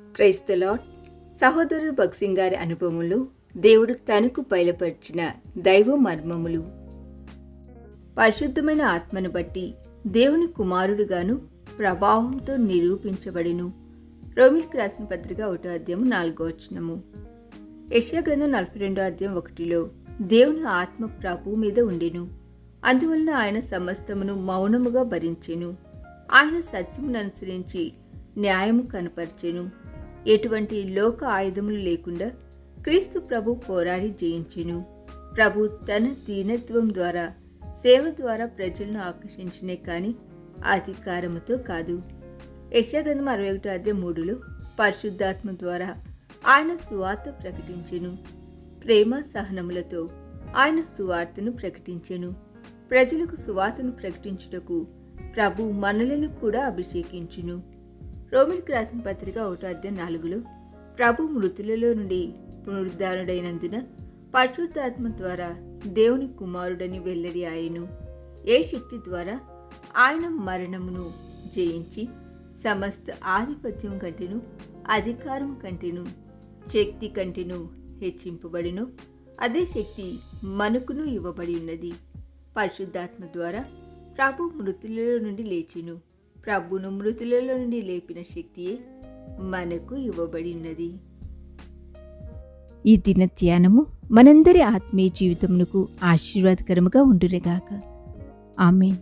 క్రైస్తలాడ్ సహోదరుడు భక్సింగ్ గారి అనుభవములు దేవుడు తనకు బయలుపరిచిన దైవ మర్మములు. పరిశుద్ధమైన ఆత్మను బట్టి దేవుని కుమారుడుగాను ప్రభావంతో నిరూపించబడిను. రోమిల్కి రాసిన పత్రిక ఒకటో అధ్యాయం నాలుగో వచనము. యెషయా గ్రంథం నలభై రెండో అధ్యాయం ఒకటిలో దేవుని ఆత్మ ప్రభు మీద ఉండెను. అందువలన ఆయన సమస్తమును మౌనముగా భరించెను. ఆయన సత్యమును అనుసరించి న్యాయము కనపరిచెను. ఎటువంటి లోక ఆయుధములు లేకుండా క్రీస్తు ప్రభు పోరాడి జయించెను. ప్రభు తన దీనత్వం ద్వారా సేవ ద్వారా ప్రజలను ఆకర్షించినే కానీ అధికారముతో కాదు. యశాగ్రంథం అరవై ఒకటి అధ్యాయం మూడులో పరిశుద్ధాత్మ ద్వారా ఆయన సువార్త ప్రకటించెను. ప్రేమ సహనములతో ఆయన సువార్తను ప్రకటించెను. ప్రజలకు సువార్తను ప్రకటించుటకు ప్రభు మనలను కూడా అభిషేకించును. రోమిల్కి రాసిన పత్రిక ఒకటో అధ్యాయం నాలుగులో ప్రభు మృతులలో నుండి పునరుద్ధారుడైనందున పరిశుద్ధాత్మ ద్వారా దేవుని కుమారుడని వెల్లడి ఆయను ఏ శక్తి ద్వారా? ఆయన మరణమును జయించి సమస్త ఆధిపత్యం కంటేను అధికారం కంటేను శక్తి కంటేను హెచ్చింపబడిను అదే శక్తి మనకును ఇవ్వబడి ఉన్నది. పరిశుద్ధాత్మ ద్వారా ప్రభు మృతులలో నుండి లేచిను. ప్రభును మృతులలో నుండి లేపిన శక్తియే మనకు ఇవ్వబడి ఉన్నది ఈ దిన ధ్యానము మనందరి ఆత్మీయ జీవితమునకు ఆశీర్వాదకరముగా ఉండునేగాక. ఆమెన్.